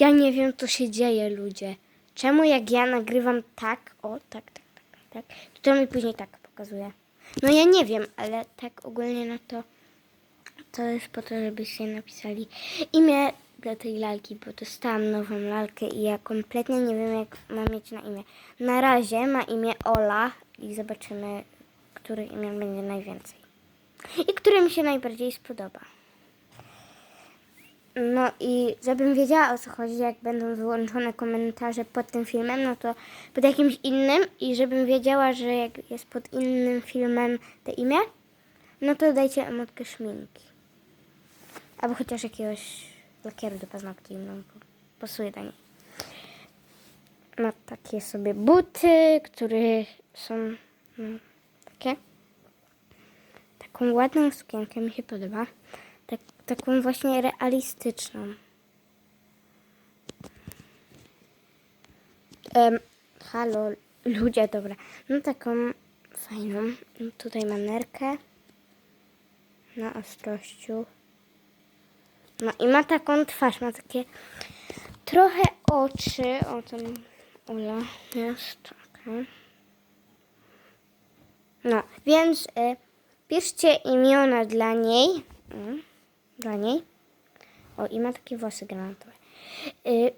Ja nie wiem, co się dzieje, ludzie. Czemu jak ja nagrywam tak, o, tak, tak, tak, tak, to to mi później tak pokazuje. No ja nie wiem, ale tak ogólnie na to, to jest po to, żebyście napisali imię dla tej lalki, bo dostałam nową lalkę i ja kompletnie nie wiem, jak mam mieć na imię. Na razie ma imię Ola i zobaczymy, które imię będzie najwięcej. I które mi się najbardziej spodoba. No i żebym wiedziała o co chodzi, jak będą wyłączone komentarze pod tym filmem, no to pod jakimś innym i żebym wiedziała, że jak jest pod innym filmem te imię, no to dajcie emotkę szminki. Albo chociaż jakiegoś lakieru do paznokci, no bo pasuje do niej. Ma takie sobie buty, które są no, takie. Taką ładną sukienkę mi się podoba. Tak, taką właśnie realistyczną. Em, halo, ludzie, dobra. No taką fajną. Tutaj ma nerkę na ostrościu. No i ma taką twarz, ma takie trochę oczy. O, tam Ula jest taka. No, więc y, piszcie imiona dla niej. Mm, dla niej. O, i ma takie włosy granatowe. Y,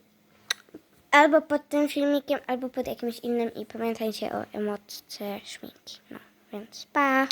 albo pod tym filmikiem, albo pod jakimś innym i pamiętajcie o emotce szminki. No, więc pa!